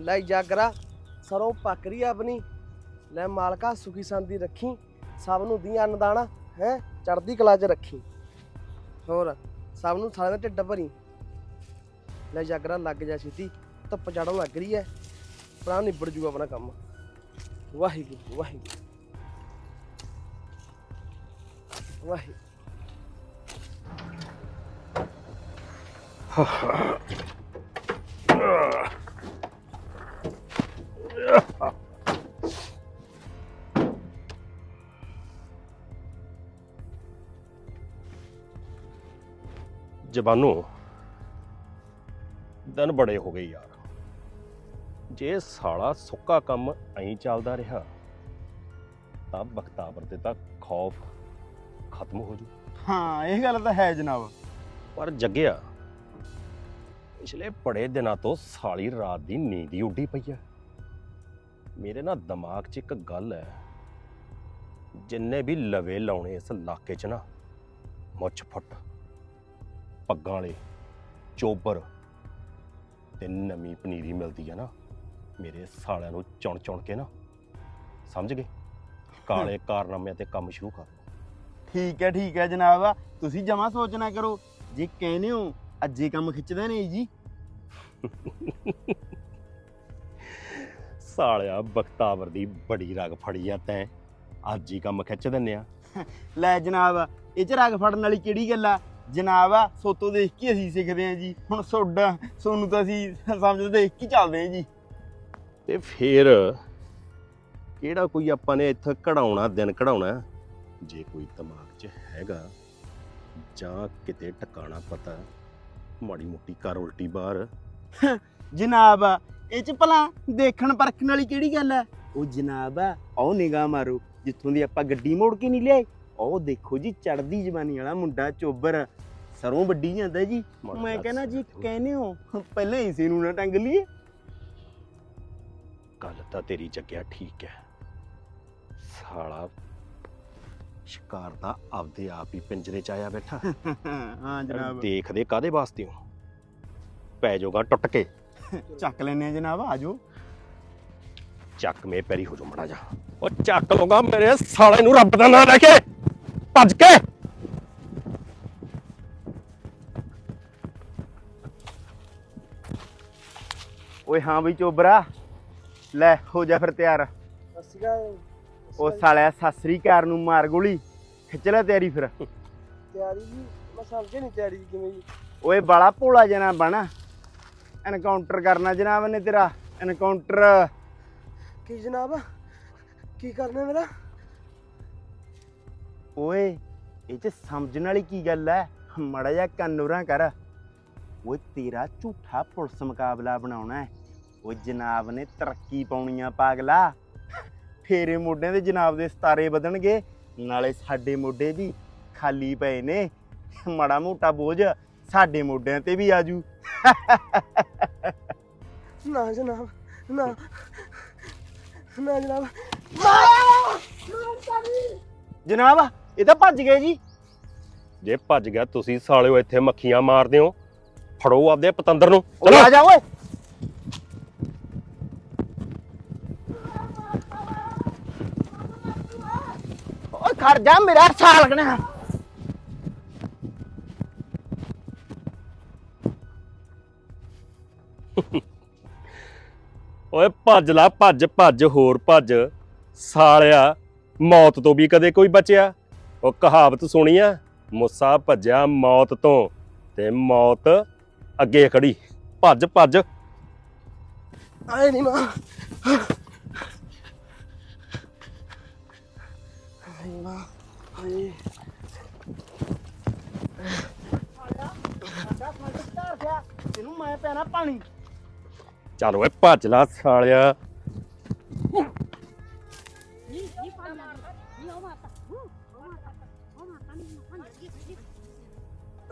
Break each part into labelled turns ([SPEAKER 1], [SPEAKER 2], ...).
[SPEAKER 1] ਲੈ ਜਾਗਰਾ, ਸਰੋਂ ਪੱਕ ਰਹੀ ਆ ਆਪਣੀ। ਲੈ ਮਾਲਕਾ, ਸੁਖੀ ਸੰਦੀ ਰੱਖੀ, ਸਭ ਨੂੰ ਦੀ ਅੰਨਦਾਣਾ ਹੈ ਚੜਦੀ ਕਲਾ 'ਚ ਰੱਖੀ। ਹੋਰ, ਸਭ ਨੂੰ ਸਾਰਿਆਂ ਦਾ ਢਿੱਡ ਭਰੀ। ਲੈ ਜਾਗਰਾ, ਲੱਗ ਜਾ ਛੇਤੀ, ਧੁੱਪ ਚੜਨ ਲੱਗ ਰਹੀ ਐ। ਪ੍ਰਾਣ ਨਿਬੜ ਜੂਗਾ ਆਪਣਾ ਕੰਮ। ਵਾਹਿਗੁਰੂ ਵਾਹਿਗੁਰੂ। ਵਾਹਿਗੁਰੂ।
[SPEAKER 2] ਜਵਾਨੋ ਦਿਨ ਬੜੇ ਹੋ ਗਏ ਯਾਰ। ਜੇ ਸਾਲਾ ਸੁੱਕਾ ਕੰਮ ਐਂ ਚੱਲਦਾ ਰਿਹਾ ਤਾਂ ਬਖਤਾਵਰ ਦੇ ਤਾਂ ਖੌਫ ਖਤਮ ਹੋ ਜੂ।
[SPEAKER 3] ਹਾਂ ਇਹ ਗੱਲ ਤਾਂ ਹੈ ਜਨਾਬ।
[SPEAKER 2] ਪਰ ਜੱਗਿਆ ਪਿਛਲੇ ਬੜੇ ਦਿਨਾਂ ਤੋਂ ਸਾਲੀ ਰਾਤ ਦੀ ਨੀਂਦ ਹੀ ਉੱਡੀ ਪਈ ਹੈ। ਮੇਰੇ ਨਾ ਦਿਮਾਗ 'ਚ ਇੱਕ ਗੱਲ ਹੈ ਜਿੰਨੇ ਵੀ ਲਵੇ ਲਾਉਣੇ ਇਸ ਇਲਾਕੇ 'ਚ ਨਾ ਮੁੱਛ ਫੁੱਟ। ਪੱਗਾਂ ਵਾਲੇ ਚੋਬਰ ਤੇ ਨਵੀਂ ਪਨੀਰੀ ਮਿਲਦੀ ਹੈ ਨਾ ਮੇਰੇ ਸਾਲਿਆਂ ਨੂੰ ਚੁਣ ਚੁਣ ਕੇ ਨਾ ਸਮਝ ਗਏ? ਕਾਲੇ ਕਾਰਨਾਮਿਆਂ ਤੇ ਕੰਮ ਸ਼ੁਰੂ ਕਰ
[SPEAKER 3] ਠੀਕ ਹੈ ਠੀਕ ਹੈ ਜਨਾਬ ਤੁਸੀਂ ਜਮਾ ਸੋਚਣਾ ਕਰੋ ਜੇ ਕਹਿੰਦੇ ਹੋ ਅੱਜੇ ਕੰਮ ਖਿੱਚਦੇ ਨੇ ਜੀ।
[SPEAKER 2] ਸਾਲਿਆ ਬਖਤਾਵਰ ਦੀ ਬੜੀ ਰਗ ਫੜੀ ਆ ਤੈਂ। ਅੱਜ ਹੀ ਕੰਮ ਖਿੱਚ ਦਿੰਨੇ ਆ।
[SPEAKER 3] ਲੈ ਜਨਾਬ ਇਹ ਚ ਰਗ ਫੜਨ ਵਾਲੀ ਕਿਹੜੀ ਗੱਲ ਆ? ਜਨਾਬ ਸੋਤੋ ਦੇਖ ਕੇ ਅਸੀਂ ਸਿੱਖਦੇ ਹਾਂ ਜੀ। ਹੁਣ ਸੋਡਾ ਸੋਨੂੰ ਤਾਂ ਅਸੀਂ ਸਮਝਦੇ ਦੇਖ ਕੇ ਚੱਲਦੇ ਹਾਂ ਜੀ।
[SPEAKER 2] ਤੇ ਫੇਰ ਕਿਹੜਾ ਕੋਈ ਆਪਾਂ ਨੇ ਇੱਥੇ ਕਢਾਉਣਾ ਦਿਨ ਕਢਾਉਣਾ ਜੇ ਕੋਈ ਦਿਮਾਗ 'ਚ ਹੈਗਾ ਜਾਂ ਕਿਤੇ ਟਿਕਾਣਾ ਪਤਾ ਮਾੜੀ ਮੋਟੀ ਕਰ ਉਲਟੀ ਬਾਹਰ।
[SPEAKER 3] ਜਨਾਬ ਇਹ ਚ ਭਲਾ ਦੇਖਣ ਪਰਖਣ ਵਾਲੀ ਕਿਹੜੀ ਗੱਲ ਹੈ ਉਹ ਜਨਾਬ ਆਓ ਨਿਗਾਹ ਮਾਰੋ ਜਿੱਥੋਂ ਦੀ ਆਪਾਂ ਗੱਡੀ ਮੋੜ ਕੇ ਨਹੀਂ ਲਿਆਏ। ਉਹ ਦੇਖੋ ਜੀ ਚੜਦੀ ਜਵਾਨੀ ਵਾਲਾ ਮੁੰਡਾ ਚੋਬਰ। ਸਰੋਂ ਵੱਡੀ ਜਾਂਦਾ ਜੀ।
[SPEAKER 2] ਮਾੜਾ
[SPEAKER 3] ਮੈਂ ਕਹਿੰਦਾ ਜੀ। ਕਹਿੰਦੇ ਹੋ ਪਹਿਲਾਂ ਇਸੇ ਨੂੰ ਨਾ ਟੰਗ ਲਈਏ।
[SPEAKER 2] ਗੱਲ ਤਾਂ ਤੇਰੀ ਜੱਗਿਆ ਠੀਕ ਹੈ। ਸਾਲਾ ਸ਼ਿਕਾਰ ਦਾ ਆਪਦੇ ਆਪ ਹੀ ਪਿੰਜਰੇ 'ਚ ਆਇਆ ਬੈਠਾ।
[SPEAKER 3] ਹਾਂ ਜਨਾਬ।
[SPEAKER 2] ਦੇਖਦੇ ਕਾਦੇ ਵਾਸਤੇ ਹੋ? ਪੈ ਜਾਊਗਾ ਟੁੱਟ ਕੇ।
[SPEAKER 3] ਚੱਕ ਲੈਨੇ ਆ ਜਨਾਬ ਆਜੋ
[SPEAKER 2] ਚੱਕ ਮੇ ਪੈਰੀ ਹੋ ਜਾ ਮੜਾ ਜਾ ਉਹ ਚੱਕ ਲੂੰਗਾ ਮੇਰੇ ਸਾਲੇ ਨੂੰ ਰੱਬ ਦਾ ਨਾਂ ਲੈ ਕੇ। ਭੱਜ ਕੇ।
[SPEAKER 3] ਓਏ ਹਾਂ ਬਈ ਚੋਬਰਾ। ਲੈ ਹੋ ਜਾ ਫਿਰ ਤਿਆਰ। ਉਹ ਸਾਲਿਆ ਸਾਸਰੀ ਘਰ ਨੂੰ ਮਾਰ ਗੋਲੀ। ਖਿੱਚ ਲੈ ਤਿਆਰੀ ਫਿਰ।
[SPEAKER 1] ਤਿਆਰੀ ਜੀ ਮੈਂ ਸਮਝ ਨਹੀਂ ਤਿਆਰੀ ਕਿਵੇਂ ਜੀ।
[SPEAKER 3] ਓਏ ਬਾਲਾ ਭੋਲਾ ਜਨਾ ਬਣ ਐਨਕਾਊਂਟਰ ਕਰਨਾ ਜਨਾਬ ਨੇ ਤੇਰਾ। ਐਨਕਾਊਂਟਰ
[SPEAKER 1] ਕੀ ਜਨਾਬ? ਕੀ ਕਰਨਾ ਮੇਰਾ?
[SPEAKER 3] ਓਏ ਇਹ ਚ ਸਮਝਣ ਵਾਲੀ ਕੀ ਗੱਲ ਐ? ਮੜਾ ਜਾ ਕੰਨੂਰਾਂ ਕਰ। ਓਏ ਤੇਰਾ ਝੂਠਾ ਪੁਲਿਸ ਮੁਕਾਬਲਾ ਬਣਾਉਣਾ ਹੈ ਓ ਜਨਾਬ ਨੇ ਤਰੱਕੀ ਪਾਉਣੀ ਆ ਪਾਗਲਾ। ਫੇਰੇ ਮੋਢਿਆਂ ਦੇ ਜਨਾਬ ਦੇ ਸਤਾਰੇ ਵਧਣਗੇ ਨਾਲੇ ਸਾਡੇ ਮੋਢੇ ਵੀ ਖਾਲੀ ਪਏ ਨੇ। ਮੜਾ ਮੋਟਾ ਬੋਝ ਸਾਡੇ ਮੋਢਿਆਂ ਤੇ ਵੀ ਆਜੂ।
[SPEAKER 1] ਨਾ ਜਨਾਬ ਨਾ। ਨਾ ਜਨਾਬ।
[SPEAKER 3] ਜਨਾਬ! ਇਹ ਤਾਂ ਭੱਜ ਗਏ ਜੀ।
[SPEAKER 2] ਜੇ ਭੱਜ ਗਿਆ ਤੁਸੀਂ ਸਾਲਿਓ ਇੱਥੇ ਮੱਖੀਆਂ ਮਾਰਦੇ ਹੋ। ਫੜੋ ਆਪਦੇ ਪਤੰਦਰ ਨੂੰ।
[SPEAKER 3] ਓ ਆ ਜਾ ਓਏ। ਓਏ ਖੜ ਜਾ ਮੇਰਾ ਸਾਲ ਲੱਗਣਾ
[SPEAKER 2] ਓਏ ਭੱਜ ਲਾ ਭੱਜ ਭੱਜ ਹੋਰ ਭੱਜ। ਸਾਲਿਆ ਮੌਤ ਤੋਂ ਵੀ ਕਦੇ ਕੋਈ ਬਚਿਆ। ਉਹ ਕਹਾਵਤ ਸੁਣੀ ਆ ਮੁੱਸਾ ਭੱਜਿਆ ਮੌਤ ਤੋਂ ਤੇ ਮੌਤ ਅੱਗੇ ਖੜੀ। ਭੱਜ ਭੱਜ।
[SPEAKER 1] ਆਏ ਨਹੀਂ ਮਾਂ। ਆਏ ਮਾਂ। ਆਏ।
[SPEAKER 3] ਤੈਨੂੰ ਮੈਂ ਪੈਣਾ ਪਾਣੀ।
[SPEAKER 2] ਚੱਲ ਓਏ ਭੱਜ ਲਾ ਸਾਲਿਆ।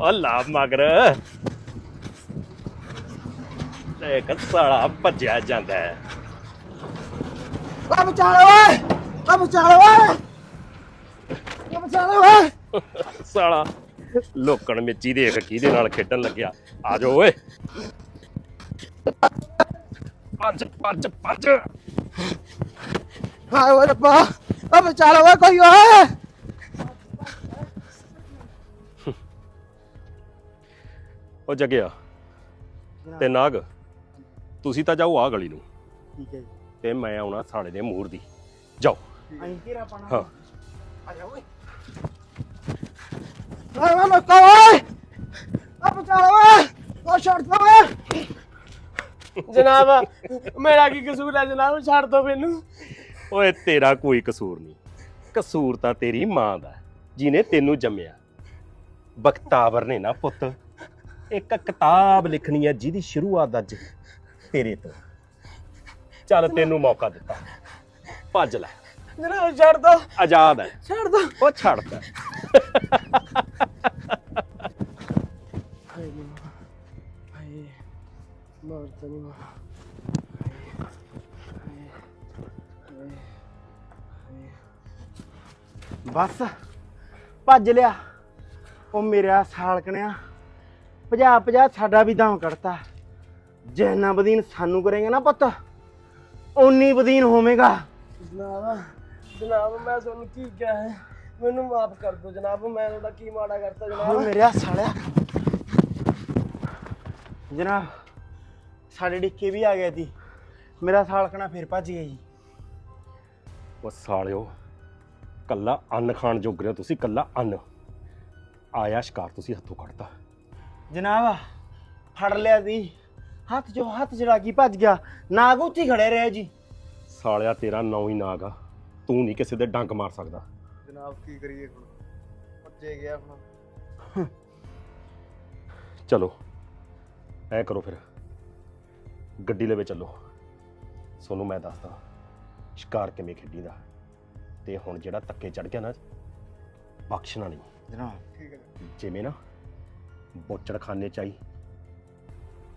[SPEAKER 2] ਉਹ ਲਾ ਮਗਰ। ਦੇਖ ਸਾਲਾ ਭੱਜਿਆ ਜਾਂਦਾ ਹੈ।
[SPEAKER 1] ਆ ਬਚਾ ਲੈ ਓਏ ਆ ਬਚਾ ਲੈ ਓਏ। ਆ ਬਚਾ ਲੈ ਓਏ।
[SPEAKER 2] ਸਾਲਾ ਲੋਕਣ ਮਿੱਚੀ ਦੇਖ ਕਿਹਦੇ ਨਾਲ ਖੇਡਣ ਲੱਗਿਆ। ਆ ਜਾਓ ਓਏ। ਪੰਜ ਪੰਜ ਪੰਜ
[SPEAKER 1] ਹਾਏ ਓਏ ਰੱਬਾ ਆ ਬਚਾ ਲੈ ਓਏ ਕੋਈ ਓਏ।
[SPEAKER 2] ਉਹ ਜਗਿਆ ਤੇ ਨਾਗ ਤੁਸੀਂ ਤਾਂ ਜਾਓ ਆ ਗਲੀ ਨੂੰ।
[SPEAKER 3] ਠੀਕ ਹੈ ਜੀ।
[SPEAKER 2] ਤੇ ਮੈਂ ਆਉਣਾ ਸਾਲੇ ਦੇ ਮੂਰ ਦੀ। ਜਾਓ।
[SPEAKER 3] ਅਸੀਂ ਕਿਹੜਾ ਪਾਣਾ
[SPEAKER 2] ਹਾਂ।
[SPEAKER 1] ਆ ਜਾ ਓਏ। ਹਾਏ ਓਏ ਲੋਕਾ ਓਏ। ਆ ਬਚਾ ਲੈ ਓਏ। ਉਹ ਛੱਡ ਦੋ ਓਏ। ਜਨਾਬ ਮੇਰਾ ਕੀ ਕਸੂਰ ਹੈ ਜਨਾਬ? ਛੱਡ ਦੋ ਮੈਨੂੰ।
[SPEAKER 2] ਓਏ ਤੇਰਾ ਕੋਈ ਕਸੂਰ ਨਹੀਂ। ਕਸੂਰ ਤਾਂ ਤੇਰੀ ਮਾਂ ਦਾ ਹੈ, ਜਿਹਨੇ ਤੈਨੂੰ ਜੰਮਿਆ। ਬਖਤਾਵਰ ਨੇ ਨਾ ਪੁੱਤ। ਇੱਕ ਕਿਤਾਬ ਲਿਖਣੀ ਹੈ ਜਿਹਦੀ ਸ਼ੁਰੂਆਤ ਅੱਜ ਤੇਰੇ ਤੋਂ। ਚੱਲ ਤੈਨੂੰ ਮੌਕਾ ਦਿੱਤਾ। ਭੱਜ ਲੈ।
[SPEAKER 1] ਜਨਾਬ ਛੱਡ ਦੋ।
[SPEAKER 2] ਆਜ਼ਾਦ ਹੈ।
[SPEAKER 1] ਛੱਡ ਦੋ।
[SPEAKER 2] ਉਹ ਛੱਡਦਾ
[SPEAKER 1] ਹਾਏ ਮਾਂ। ਮਰ ਮਾਂ।
[SPEAKER 3] ਬਸ। ਭੱਜ ਲਿਆ। ਉਹ ਮੇਰਾ ਸਾਲਕਣਿਆ। ਭਜਾ ਭਜਾ ਸਾਡਾ ਵੀ ਦਮ ਕੱਢਤਾ। ਜਿੰਨਾ ਬਦੀਨ ਸਾਨੂੰ ਕਰੇਗਾ ਨਾ ਪੁੱਤ ਓਨੀ ਬਦੀਨ ਹੋਵੇਗਾ।
[SPEAKER 1] ਜਨਾਬ ਜਨਾਬ ਮੈਂ ਤੁਹਾਨੂੰ ਕੀ ਕਿਹਾ ਹੈ? ਮੈਨੂੰ ਮਾਫ ਕਰ ਦਿਓ ਜਨਾਬ ਮੈਂ ਤੁਹਾਡਾ ਕੀ ਮਾੜਾ ਕਰਤਾ
[SPEAKER 3] ਉਹ
[SPEAKER 1] ਜਨਾਬ
[SPEAKER 3] ਮੇਰਾ ਸਾਲਿਆ। ਜਨਾਬ ਸਾਡੇ ਡਿੱਕੇ ਵੀ ਆ ਗਿਆ ਸੀ। ਮੇਰਾ ਸਾਲਕਣਾ ਫਿਰ ਭੱਜ ਗਿਆ ਜੀ।
[SPEAKER 2] ਉਹ ਸਾਲਿਓ ਕੱਲਾ ਅੰਨ ਖਾਣ ਜੋਗ ਰਹੇ ਹੋ ਤੁਸੀਂ ਕੱਲਾ ਅੰਨ। ਆਇਆ ਸ਼ਿਕਾਰ ਤੁਸੀਂ ਹੱਥੋਂ ਕੱਢਤਾ।
[SPEAKER 3] ਜਨਾਬ ਫੜ ਲਿਆ ਸੀ। ਹੱਥ ਜੋ ਹੱਥ ਜੜਾ ਕੇ ਭੱਜ ਗਿਆ। ਨਾਗ ਉੱਥੇ ਹੀ ਖੜੇ ਰਹੇ ਜੀ।
[SPEAKER 2] ਸਾਲਿਆ ਤੇਰਾ ਨਾਂ ਹੀ ਨਾਗ ਆ। ਤੂੰ ਨਹੀਂ ਕਿਸੇ ਦੇ ਡੰਗ ਮਾਰ ਸਕਦਾ।
[SPEAKER 1] ਜਨਾਬ ਕੀ ਕਰੀਏ ਹੁਣ? ਭੱਜੇ ਗਿਆ ਹੁਣ।
[SPEAKER 2] ਚਲੋ ਐ ਕਰੋ ਫਿਰ। ਗੱਡੀ ਲੈ ਵੇ ਚੱਲੋ। ਸੋਨੂੰ ਮੈਂ ਦੱਸਦਾ ਸ਼ਿਕਾਰ ਕਿਵੇਂ ਖੇਡੀਦਾ। ਤੇ ਹੁਣ ਜਿਹੜਾ ਤੱਕੇ ਚੜ ਗਿਆ ਨਾ ਬਖਸ਼ਣਾ ਨਹੀਂ।
[SPEAKER 3] ਜਨਾਬ।
[SPEAKER 1] ਠੀਕ ਹੈ।
[SPEAKER 2] ਜਿਵੇਂ ਨਾ ਬੋਚੜਖਾਨੇ ਚਾਈ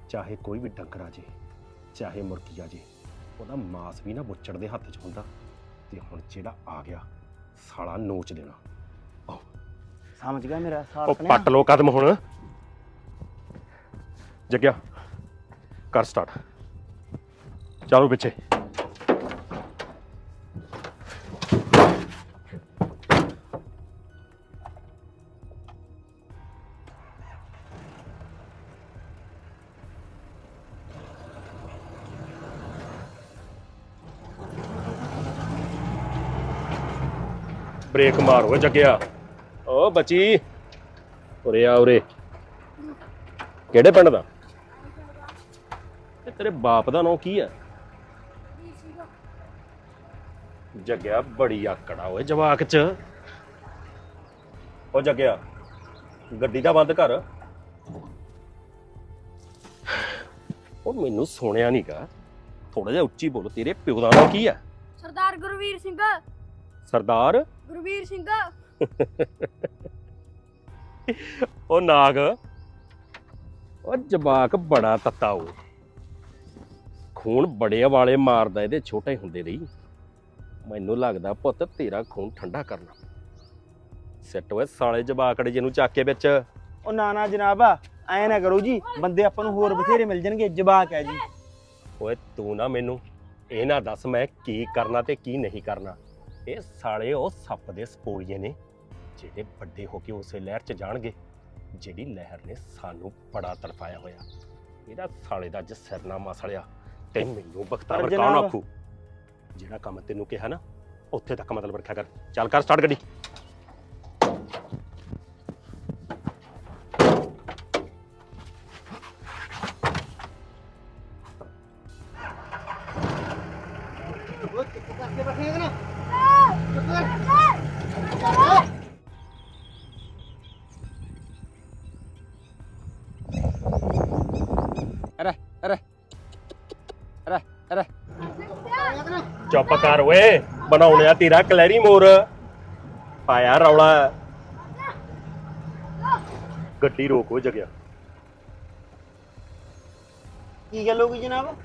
[SPEAKER 2] ਚਾਹੇ ਕੋਈ ਵੀ ਡੰਗਰ ਆ ਜੇ ਚਾਹੇ ਮੁਰਗੀ ਆ ਜੇ ਉਹਦਾ ਮਾਸ ਵੀ ਨਾ ਬੁੱਚੜ ਦੇ ਹੱਥ 'ਚ ਹੁੰਦਾ ਤੇ ਹੁਣ ਜਿਹੜਾ ਆ ਗਿਆ ਸਾਲਾ ਨੋਚ ਦੇਣਾ।
[SPEAKER 3] ਸਮਝ ਗਿਆ ਮੇਰਾ
[SPEAKER 2] ਉਹ
[SPEAKER 3] ਸਾਲਕਣਿਆ
[SPEAKER 2] ਪੱਟ ਲੋ ਕਦਮ ਹੁਣ। ਜੱਗਿਆ ਕਰ ਸਟਾਰਟ ਚਾਲੂ ਪਿੱਛੇ। ਬ੍ਰੇਕ ਮਾਰ ਜੱਗਿਆ। ਓ ਬੱਚੀ ਉਰੇ ਆ ਉਰੇ। ਕਿਹੜੇ ਪਿੰਡ ਦਾ? ਤੇ ਤੇਰੇ ਬਾਪ ਦਾ ਨਾਂ ਕੀ ਹੈ ਜੱਗਿਆ ਬੜੀ ਆਕੜਾ ਓਏ ਜਵਾਕ ਚ। ਓ ਜੱਗਿਆ ਗੱਡੀ ਦਾ ਬੰਦ ਕਰ। ਉਹ ਮੈਨੂੰ ਸੁਣਿਆ ਨਹੀਂਗਾ ਥੋੜਾ ਜਿਹਾ ਉੱਚੀ ਬੋਲ ਤੇਰੇ ਪਿਓ ਦਾ ਨਾਂ ਕੀ ਹੈ
[SPEAKER 4] ਸਰਦਾਰ ਗੁਰਵੀਰ ਸਿੰਘ।
[SPEAKER 2] ਸਰਦਾਰ?
[SPEAKER 4] ਗੁਰਵੀਰ ਸਿੰਘ।
[SPEAKER 2] ਉਹ ਨਾਗ। ਉਹ ਜਵਾਕ ਬੜਾ ਤੱਤਾ ਉਹ। ਖੂਨ ਬੜੇ ਵਾਲੇ ਮਾਰਦਾ ਇਹਦੇ ਛੋਟੇ ਹੁੰਦੇ ਰਹੀ ਮੈਨੂੰ ਲੱਗਦਾ ਪੁੱਤ ਤੇਰਾ ਖੂਨ ਠੰਡਾ ਕਰਨਾ। ਸਿੱਟ ਓਏ ਸਾਲੇ ਜਵਾਕੜੇ ਜਿਹਨੂੰ ਚੱਕ ਕੇ ਵਿੱਚ।
[SPEAKER 3] ਉਹ ਨਾ ਨਾ ਜਨਾਬ ਐ ਨਾ ਕਰੋ ਜੀ ਬੰਦੇ ਆਪਾਂ ਨੂੰ ਹੋਰ ਬਥੇਰੇ ਮਿਲ ਜਾਣਗੇ ਜਵਾਕ ਹੈ ਜੀ।
[SPEAKER 2] ਓਏ ਤੂੰ ਨਾ ਮੈਨੂੰ ਇਹ ਨਾ ਦੱਸ ਮੈਂ ਕੀ ਕਰਨਾ ਤੇ ਕੀ ਨਹੀਂ ਕਰਨਾ। ਇਹ ਸਾਲੇ ਉਹ ਸੱਪ ਦੇ ਸਪੋਲੀਏ ਨੇ ਜਿਹੜੇ ਵੱਡੇ ਹੋ ਕੇ ਉਸੇ ਲਹਿਰ 'ਚ ਜਾਣਗੇ ਜਿਹੜੀ ਲਹਿਰ ਨੇ ਸਾਨੂੰ ਬੜਾ ਤੜਫਾਇਆ ਹੋਇਆ। ਇਹਦਾ ਸਾਲੇ ਦਾ ਅੱਜ ਸਿਰ ਨਾ ਮਸਲਿਆ ਤੇ ਮੈਨੂੰ ਬਖਤਾਵਰ ਕੌਣ
[SPEAKER 3] ਜਨਾਬ-
[SPEAKER 2] ਆਖੂ? ਜਿਹੜਾ ਕੰਮ ਤੈਨੂੰ ਕਿਹਾ ਨਾ ਉੱਥੇ ਤੱਕ ਮਤਲਬ ਰੱਖਿਆ ਕਰ। ਚੱਲ ਕਰ ਸਟਾਰਟ ਗੱਡੀ। ਚੁੱਪ ਕਰ ਓਏ ਬਣਾਉਣਿਆ ਤੇਰਾ ਕਲੈਰੀ ਮੋਰ। ਪਾਇਆ ਰੌਲਾ। ਗੱਡੀ ਰੋਕੋ ਜਗਿਆ।
[SPEAKER 3] ਕੀ ਗੱਲ ਹੋ ਗਈ ਜਨਾਬ?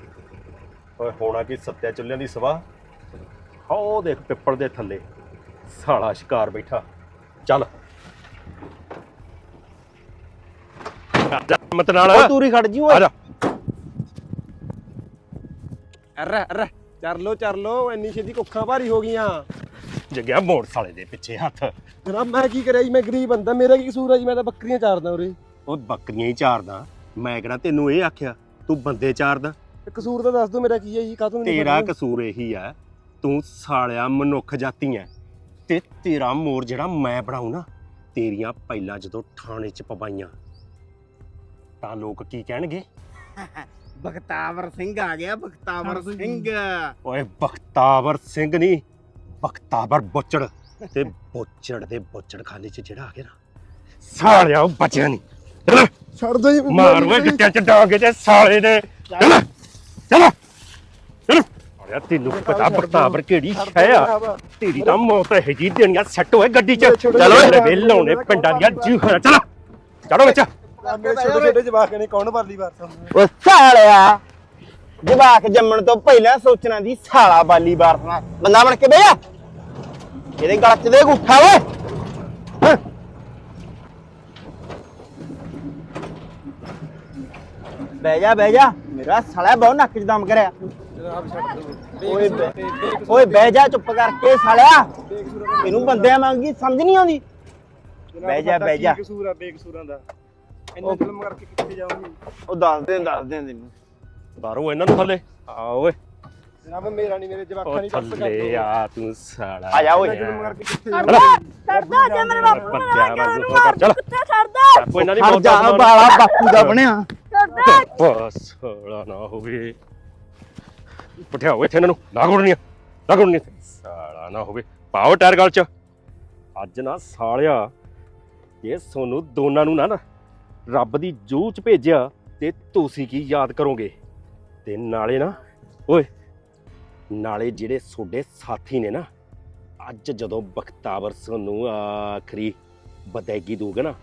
[SPEAKER 2] ਓਏ ਹੋਣਾ ਕੀ ਸੱਤਿਆ ਚੁੱਲਿਆਂ ਦੀ ਸਵਾ ਹੋ ਦੇਖ ਪਿੱਪਲ ਦੇ ਥੱਲੇ। ਸਾਲਾ ਸ਼ਿਕਾਰ ਬੈਠਾ। ਚੱਲ। ਆ ਜਾ ਮਤ ਨਾਲ
[SPEAKER 3] ਉਹ ਤੂਰੀ ਖੜ ਜੀ
[SPEAKER 2] ਆ
[SPEAKER 3] ਓਏ
[SPEAKER 2] ਜਾ।
[SPEAKER 1] ਅਰ ਅਰ ਚਰ ਲੋ ਚਰ ਲੋ ਇੰਨੀ ਛੇਤੀ ਕੁੱਖਾਂ ਭਾਰੀ ਹੋ ਗਈਆਂ।
[SPEAKER 2] ਜਗਿਆ ਮੋੜ ਸਾਲੇ ਦੇ ਪਿੱਛੇ ਹੱਥ।
[SPEAKER 1] ਜਨਾਬ ਮੈਂ ਕੀ ਕਰਿਆ ਜੀ? ਮੈਂ ਗਰੀਬ ਬੰਦਾ ਮੇਰਾ ਕੀ ਕਸੂਰ ਹੈ ਜੀ? ਮੈਂ ਤਾਂ ਬੱਕਰੀਆਂ ਚਾਰਦਾ ਉਰੇ।
[SPEAKER 2] ਉਹ ਬੱਕਰੀਆਂ ਹੀ ਚਾਰਦਾ। ਮੈਂ ਕਿਹੜਾ ਤੈਨੂੰ ਇਹ ਆਖਿਆ ਤੂੰ ਬੰਦੇ ਚਾਰਦਾ।
[SPEAKER 1] ਤੇ ਕਸੂਰ ਤਾਂ ਦੱਸ ਦਿਓ ਮੇਰਾ ਕੀ ਹੈ ਜੀ? ਕਾਹਤੋਂ ਮੈਨੂੰ
[SPEAKER 2] ਤੇਰਾ
[SPEAKER 1] ਹੋ?
[SPEAKER 2] ਕਸੂਰ ਇਹੀ ਆ ਤੂੰ ਸਾਲਿਆ ਮਨੁੱਖ ਜਾਤੀ ਐ ਤੇ ਤੇਰਾ ਮੋਰ ਜਿਹੜਾ ਮੈਂ ਬਣਾਉ ਨਾ ਤੇਰੀਆਂ ਪਹਿਲਾਂ ਜਦੋਂ ਥਾਣੇ 'ਚ ਪਵਾਈਆਂ ਤਾਂ ਲੋਕ ਕੀ ਕਹਿਣਗੇ?
[SPEAKER 3] ਬਖਤਾਵਰ ਸਿੰਘ ਆ ਗਿਆ ਬਖਤਾਵਰ ਸਿੰਘ।
[SPEAKER 2] ਓਏ ਬਖਤਾਵਰ ਸਿੰਘ ਨਹੀਂ ਬਖਤਾਵਰ ਬੁੱਚੜ। ਤੇ ਬੁੱਚੜ ਦੇ ਬੁੱਚੜ ਖਾਨੇ 'ਚ ਜਿਹੜਾ ਆ ਗਿਆ ਨਾ ਸਾਲਿਆ ਉਹ ਬਚਿਆ ਨਹੀਂ
[SPEAKER 1] ਛੱਡ ਦੋ
[SPEAKER 2] ਮਾਰ ਓਏ ਗਿੱਟਿਆਂ 'ਚ ਡਾਂਗੇ ਤੇ ਸਾਲੇ ਦੇ ਚਲ। ਚਲ। ਤੈਨੂੰ ਪਤਾ ਬਖਤਾਵਰ ਕਿਹੜੀ ਹੈ ਆ। ਤੇਰੀ ਤਾਂ ਮੌਤ ਹੈ ਜੀ ਦੇਣੀਆਂ ਸੈੱਟ ਹੋਏ ਗੱਡੀ 'ਚ। ਚਲੋ ਇਹ ਲਾਉਣੇ ਪਿੰਡਾਂ ਦੀਆਂ ਜੂਹਾਂ ਚਲੋ। ਚੜੋ ਵਿੱਚ
[SPEAKER 1] ਮੇਰੇ ਛੋਟੇ ਛੋਟੇ ਜਵਾਕ ਨੇ ਕੌਣ ਪਰਲੀ ਵਾਰ ਸਾਨੂੰ
[SPEAKER 3] ਉਹ ਸਾਲਿਆ ਜਵਾਕ ਜੰਮਣ ਤੋਂ ਪਹਿਲਾਂ ਸੋਚਣਾ ਦੀ ਸਾਲਾ ਬਾਲੀ ਵਾਰਨਾ ਬੰਦਾ ਬਣ ਕੇ ਬਹਿ ਜਾ। ਇਹਦੇ ਗਲ 'ਚ ਦੇ ਗੁੱਠਾ ਓਏ। ਬਹਿ ਜਾ ਬਹਿ ਜਾ। ਮੇਰਾ ਸਾਲਾ ਬਹੁਤ ਨੱਕ 'ਚ ਦਮ ਕਰਿਆ। ਓਏ ਬਹਿ- ਓਏ ਬਹਿ ਜਾ ਚੁੱਪ ਕਰਕੇ ਸਾਲਿਆ। ਇਹਨੂੰ ਬੰਦਿਆਂ ਮੰਗੀ ਸਮਝ ਨਹੀਂ ਆਉਂਦੀ। ਬਹਿ ਜਾ, ਬਹਿ ਜਾ।
[SPEAKER 1] ਕਸੂਰ ਆ ਬੇਕਸੂਰਾਂ ਦਾ? ਇੰਨਾ ਜ਼ੁਲਮ ਕਰਕੇ ਕਿੱਥੇ ਜਾਵਾਂਗੇ
[SPEAKER 3] ਉਹ ਦੱਸ ਦੇ ਦੱਸ ਦੇ ਤੈਨੂੰ।
[SPEAKER 2] ਬਾਹਰੋਂ ਇਹਨਾਂ ਨੂੰ ਥੱਲੇ। ਆ ਓਏ।
[SPEAKER 1] ਜਨਾਬ ਮੇਰਾ ਨਹੀਂ ਮੇਰੇ ਜਵਾਕਾਂ ਨਹੀਂ ਕੱਸ
[SPEAKER 2] ਥੱਲੇ ਆ ਤੂੰ ਸਾਲਾ।
[SPEAKER 3] ਆ ਜਾ ਓਏ।
[SPEAKER 1] ਜ਼ੁਲਮ ਕਰਕੇ ਕਿੱਥੇ
[SPEAKER 2] ਚਲੋ।
[SPEAKER 1] ਜਾਵਾਂਗੇ
[SPEAKER 4] ਛੱਡਦਾ ਜੇ ਮੇਰੇ ਬਾਪੂ ਨੂੰ
[SPEAKER 2] ਬੱਚਿਆਂ
[SPEAKER 4] ਨਾ
[SPEAKER 2] ਵਾਂਗੂ
[SPEAKER 4] ਮਾਰ
[SPEAKER 2] ਚੱਲ।
[SPEAKER 4] ਕੁੱਤੇ ਛੱਡਦਾ
[SPEAKER 2] ਕੋਈ ਇਹਨਾਂ ਦੀ
[SPEAKER 3] ਹਟ
[SPEAKER 2] ਮੌਤ
[SPEAKER 3] ਜਾ
[SPEAKER 2] ਦਾ
[SPEAKER 3] ਬਾਲਾ ਬਾਪੂ ਦਾ ਬਣਿਆ।
[SPEAKER 4] ਛੱਡਦਾ
[SPEAKER 2] ਬਸ ਸਾਲਾ ਨਾ ਹੋਵੇ। ਪਠਿਆਓ ਇੱਥੇ ਇਹਨਾਂ ਨੂੰ। ਲਾਗੋੜਨੀਆਂ ਲਾਗੋੜਨੀਆਂ ਸਾਲਾ ਨਾ ਹੋਵੇ। ਪਾਓ ਟਾਇਰ ਗਲ ਚ। ਅੱਜ ਨਾ ਸਾਲਿਆ ਇਹ ਸੋਨੂੰ ਦੋਨਾਂ ਨੂੰ ਨਾ ਨਾ ਰੱਬ ਦੀ ਜੂਹ ਚ ਭੇਜਿਆ ਤੇ ਤੁਸੀਂ ਕੀ ਯਾਦ ਕਰੋਗੇ? ਤੇ ਨਾਲੇ ਨਾ ਓਏ ਨਾਲੇ ਜਿਹੜੇ ਤੁਹਾਡੇ ਸਾਥੀ ਨੇ ਨਾ ਅੱਜ ਜਦੋਂ ਬਖਤਾਵਰ ਸੋਨੂੰ ਆਖਰੀ ਬਦੈਗੀ ਦੂਗਾ ਨਾ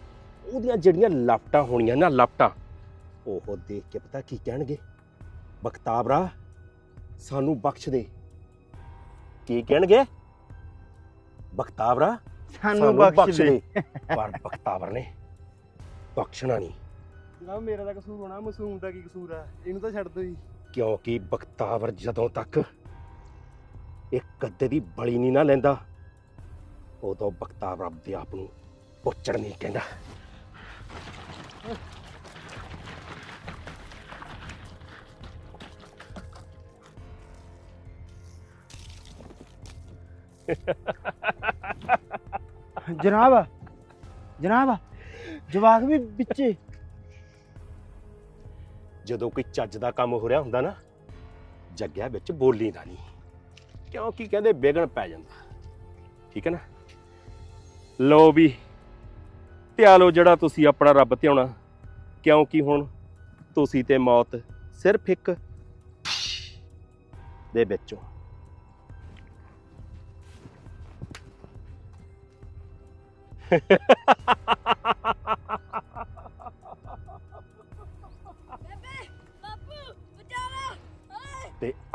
[SPEAKER 2] ਉਹਦੀਆਂ ਜਿਹੜੀਆਂ ਲਾਪਟਾਂ ਹੋਣੀਆਂ ਨਾ ਲਾਪਟਾਂ ਉਹ ਦੇਖ ਕੇ ਪਤਾ ਕੀ ਕਹਿਣਗੇ? ਬਖਤਾਵਰਾ ਸਾਨੂੰ ਬਖਸ਼ ਦੇ। ਕੀ ਕਹਿਣਗੇ? ਬਖਤਾਵਰਾ
[SPEAKER 3] ਸਾਨੂੰ ਬਖਸ਼ ਦੇ।
[SPEAKER 2] ਪਰ ਬਖਤਾਵਰ ਨੇ ਬਖਸ਼ਣਾ ਨਹੀਂ
[SPEAKER 1] ਜਨਾਬ ਮੇਰਾ ਤਾਂ ਕਸੂਰ ਹੋਣਾ ਮਾਸੂਮ ਦਾ ਕੀ ਕਸੂਰ ਆ? ਇਹਨੂੰ ਤਾਂ ਛੱਡ ਦਿਓ ਜੀ।
[SPEAKER 2] ਕਿਉਂਕਿ ਬਖਤਾਵਰ ਜਦੋਂ ਤੱਕ ਇੱਕ ਕੱਦੇ ਦੀ ਬਲੀ ਨਹੀਂ ਨਾ ਲੈਂਦਾ ਉਦੋਂ ਬਖਤਾਵਰ ਆਪਦੇ ਆਪ ਨੂੰ ਪੁੱਛੜ ਨਹੀਂ ਕਹਿੰਦਾ।
[SPEAKER 3] ਜਨਾਬ ਜਨਾਬ ਜਵਾਕ ਵੀ ਵਿੱਚੇ।
[SPEAKER 2] ਜਦੋਂ ਕੋਈ ਚੱਜ ਦਾ ਕੰਮ ਹੋ ਰਿਹਾ ਹੁੰਦਾ ਨਾ, ਜੱਗਿਆ ਵਿੱਚ ਬੋਲੀ ਦਾ ਨਹੀਂ। ਕਿਉਂਕਿ ਕਹਿੰਦੇ? ਵਿਗਣ ਪੈ ਜਾਂਦਾ। ਠੀਕ ਹੈ ਨਾ? ਲੋ ਵੀ, ਧਿਆ ਲਓ ਜਿਹੜਾ ਤੁਸੀਂ ਆਪਣਾ ਰੱਬ ਧਿਆਉਣਾ। ਕਿਉਂਕਿ ਹੁਣ? ਤੁਸੀਂ ਤੇ ਮੌਤ ਸਿਰਫ ਇੱਕ ਦੇ ਵਿੱਚੋਂ।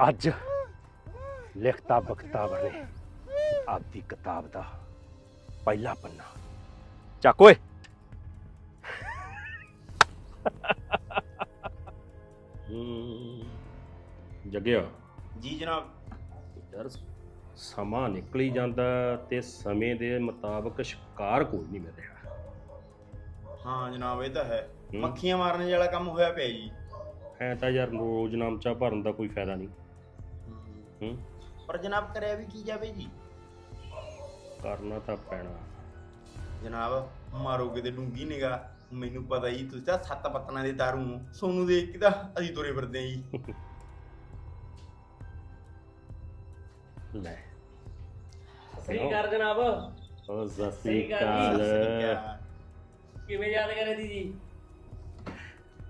[SPEAKER 2] ਅੱਜ ਲਿਖਤਾ ਬਖਤਾਵਰ ਨੇ ਆਪਦੀ ਕਿਤਾਬ ਦਾ ਪਹਿਲਾ ਪੰਨਾ। ਚੱਕ ਓਏ। ਜਗਿਆ।
[SPEAKER 3] ਜੀ ਜਨਾਬ।
[SPEAKER 2] ਯਾਰ ਸਮਾਂ ਨਿਕਲੀ ਜਾਂਦਾ ਤੇ ਸਮੇਂ ਦੇ ਮੁਤਾਬਕ ਸ਼ਿਕਾਰ ਕੋਈ ਨਹੀਂ ਮਿਲ ਰਿਹਾ।
[SPEAKER 5] ਹਾਂ ਜਨਾਬ ਇਹ ਤਾਂ ਹੈ।
[SPEAKER 2] ਹੂੰ।
[SPEAKER 5] ਮੱਖੀਆਂ ਮਾਰਨ ਵਾਲਾ ਕੰਮ ਹੋਇਆ ਪਿਆ ਜੀ।
[SPEAKER 2] ਐ ਤਾਂ ਯਾਰ ਰੋਜ਼ ਨਾਮਚਾ ਭਰਨ ਦਾ ਕੋਈ ਫਾਇਦਾ ਨਹੀਂ। ਹੂੰ।
[SPEAKER 5] ਪਰ ਜਨਾਬ ਕਰਿਆ ਵੀ ਕੀ ਜਾਵੇ ਜੀ?
[SPEAKER 2] ਕਰਨਾ ਤਾਂ ਪੈਣਾ।
[SPEAKER 5] ਜਨਾਬ ਮਾਰੋਗੇ ਤੇ ਡੂੰਗੀ ਨਿਗਾ ਮੈਨੂੰ ਪਤਾ ਜੀ ਤੁਸੀਂ ਤਾਂ ਸੱਤ ਪੱਤਨਾਂ ਦੇ ਦਾਰੂ ਹੋ। ਸੋਨੂੰ ਦੇਖ ਕੇ ਤਾਂ ਅਸੀਂ ਤੁਰੇ ਫਿਰਦੇ ਆਂ ਜੀ।
[SPEAKER 2] ਲੈ।
[SPEAKER 6] ਸਹੀ ਕਰ ਜਨਾਬ।
[SPEAKER 2] ਉਹ
[SPEAKER 6] ਜੀ,
[SPEAKER 2] ਅਕਾਲ
[SPEAKER 6] ਕਿਵੇਂ ਯਾਦ ਕਰੇ ਦੀ ਜੀ?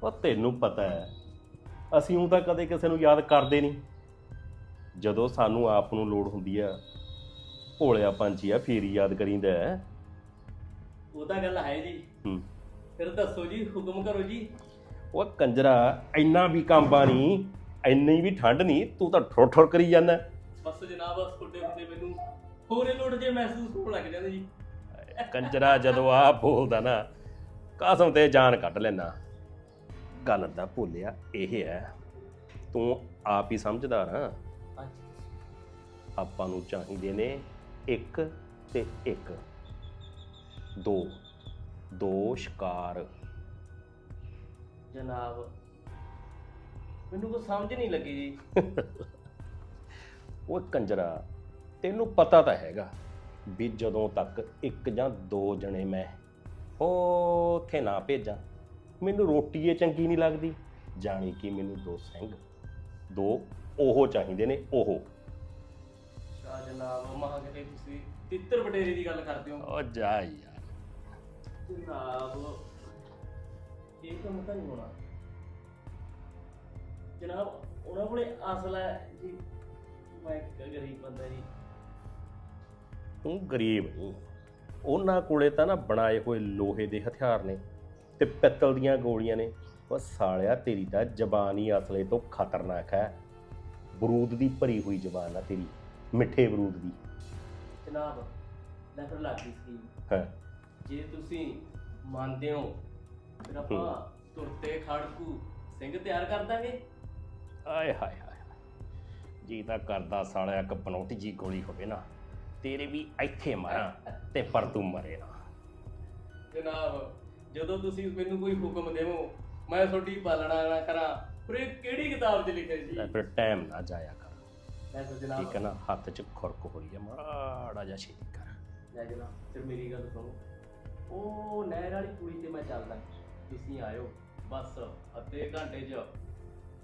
[SPEAKER 2] ਉਹ ਤੈਨੂੰ ਪਤਾ ਹੈ ਅਸੀਂ ਉਹ ਤਾਂ ਕਦੇ ਕਿਸੇ ਨੂੰ ਯਾਦ ਕਰਦੇ ਨਹੀਂ। ਜਦੋਂ ਸਾਨੂੰ ਆਪ ਨੂੰ ਲੋੜ ਹੁੰਦੀ ਆ ਭੋਲਿਆ ਪੰਛੀ ਆ ਫੇਰ ਹੀ ਯਾਦ ਕਰੀਂਦਾ ਹੈ।
[SPEAKER 6] ਉਹ ਤਾਂ ਗੱਲ ਹੈ ਜੀ।
[SPEAKER 2] ਹੂੰ।
[SPEAKER 6] ਫਿਰ ਦੱਸੋ ਜੀ ਹੁਕਮ ਕਰੋ ਜੀ।
[SPEAKER 2] ਉਹ ਕੰਜਰਾ ਇੰਨਾ ਵੀ ਕੰਬਾ ਨਹੀਂ ਇੰਨੀ ਵੀ ਠੰਡ ਨਹੀਂ ਤੂੰ ਤਾਂ ਠੁਰ ਠੁਰ ਕਰੀ ਜਾਂਦਾ।
[SPEAKER 6] ਬਸ ਜਨਾਬ ਤੁਹਾਡੇ ਹੁੰਦੇ ਮੈਨੂੰ। ਹੋਰੇ ਲੋੜ ਜੇ ਮਹਿਸੂਸ ਹੋਣ ਲੱਗ ਜਾਂਦੇ ਜੀ।
[SPEAKER 2] ਕੰਜਰਾ ਜਦੋਂ ਆ ਬੋਲਦਾ ਨਾ ਕਸਮ ਤੇ ਜਾਨ ਕੱਢ ਲੈਣਾ ਗੱਲ ਦਾ ਭੁੱਲਿਆ ਇਹ ਹੈ ਤੂੰ ਆਪ ਹੀ ਸਮਝਦਾਰ ਹਾਂ। ਆਪਾਂ ਨੂੰ ਚਾਹੀਦੇ ਨੇ ਇੱਕ ਤੇ ਇੱਕ। ਦੋ। ਦੋ ਸ਼ਿਕਾਰ
[SPEAKER 6] ਜਨਾਬ ਮੈਨੂੰ ਕੁਝ ਸਮਝ ਨਹੀਂ ਲੱਗੀ ਜੀ।
[SPEAKER 2] ਉਹ ਕੰਜਰਾ ਤੈਨੂੰ ਪਤਾ ਤਾਂ ਹੈਗਾ ਵੀ ਜਦੋਂ ਤੱਕ ਇੱਕ ਜਾਂ ਦੋ ਜਣੇ ਮੈਂ ਉੱਥੇ ਨਾ ਭੇਜਾਂ ਮੈਨੂੰ ਰੋਟੀ ਇਹ ਚੰਗੀ ਨਹੀਂ ਲੱਗਦੀ। ਜਾਣੀ ਕਿ ਮੈਨੂੰ ਦੋ ਸਿੰਘ ਦੋ ਉਹ ਚਾਹੀਦੇ ਨੇ ਉਹ।
[SPEAKER 6] ਸ਼ਾ ਜਨਾਬ ਮਹਾਂ ਕਿਤੇ ਤੁਸੀਂ ਤਿੱਤਰ ਵਡੇਰੇ ਦੀ ਗੱਲ ਕਰਦੇ ਹੋ?
[SPEAKER 2] ਉਹ ਜਾ ਯਾਰ।
[SPEAKER 6] ਜਨਾਬ ਇਹ ਕੰਮ ਤਾਂ ਨਹੀਂ ਹੋਣਾ। ਜਨਾਬ ਉਹਨਾਂ ਕੋਲੇ ਅਸਲ ਹੈ ਜੀ ਮੈਂ ਇੱਕ ਗਰੀਬ ਬੰਦਾ ਜੀ
[SPEAKER 2] ਤੂੰ ਗਰੀਬ ਨਹੀਂ ਉਹਨਾਂ ਕੋਲੇ ਤਾਂ ਨਾ ਬਣਾਏ ਹੋਏ ਲੋਹੇ ਦੇ ਹਥਿਆਰ ਨੇ ਤੇ ਪਿੱਤਲ ਦੀਆਂ ਗੋਲੀਆਂ ਨੇ। ਉਹ ਸਾਲਿਆ ਤੇਰੀ ਤਾਂ ਜ਼ਬਾਨ ਹੀ ਅਸਲੇ ਤੋਂ ਖਤਰਨਾਕ ਹੈ। ਬਰੂਦ ਦੀ ਭਰੀ ਹੋਈ ਜ਼ਬਾਨ ਆ ਤੇਰੀ ਮਿੱਠੇ ਬਰੂਦ ਦੀ।
[SPEAKER 6] ਜਨਾਬ ਲੈ ਫਿਰ ਲੱਗ ਗਈ ਸੀ।
[SPEAKER 2] ਹੈ।
[SPEAKER 6] ਜੇ ਤੁਸੀਂ ਮੰਨਦੇ ਹੋ ਫਿਰ ਆਪਾਂ ਤੁਰਤੇ ਖੜਕੂ ਸਿੰਘ ਤਿਆਰ ਕਰ ਦਾਂਗੇ।
[SPEAKER 2] ਆਏ ਹਾਏ ਹਾਏ ਜੀ ਤਾਂ ਕਰਦਾ ਸਾਲਿਆ ਇੱਕ ਪਨੌਟੀ ਜੀ ਗੋਲੀ ਹੋਵੇ ਨਾ ਤੇਰੇ ਵੀ ਇੱਥੇ ਮਾਰਾਂ ਤੇ ਪਰ ਤੂੰ ਮਰੇ ਨਾ।
[SPEAKER 6] ਜਨਾਬ ਜਦੋਂ ਤੁਸੀਂ ਮੈਨੂੰ ਕੋਈ ਹੁਕਮ ਦੇਵੋ ਮੈਂ ਤੁਹਾਡੀ ਪਾਲਣਾ ਨਾ ਕਰਾਂ। ਪਰ ਇਹ ਕਿਹੜੀ ਕਿਤਾਬ 'ਚ ਲਿਖਿਆ ਜੀ?
[SPEAKER 2] ਲੈ ਫਿਰ ਟਾਈਮ ਨਾ ਜਾਇਆ ਕਰ।
[SPEAKER 6] ਲੈ
[SPEAKER 2] ਠੀਕ
[SPEAKER 6] ਜਨਾਬ।
[SPEAKER 2] ਹੈ ਨਾ ਹੱਥ 'ਚ ਖੁਰਕ ਹੋਈ ਹੈ ਮਾੜਾ ਜਿਹਾ ਛੇਤੀ ਕਰ।
[SPEAKER 6] ਲੈ ਜਨਾਬ ਫਿਰ ਮੇਰੀ ਗੱਲ ਸੁਣੋ। ਉਹ ਨਹਿਰ ਵਾਲੀ ਕੁੜੀ ਤੇ ਮੈਂ ਚੱਲਦਾ। ਤੁਸੀਂ ਆਇਓ ਬਸ ਅੱਧੇ ਘੰਟੇ 'ਚ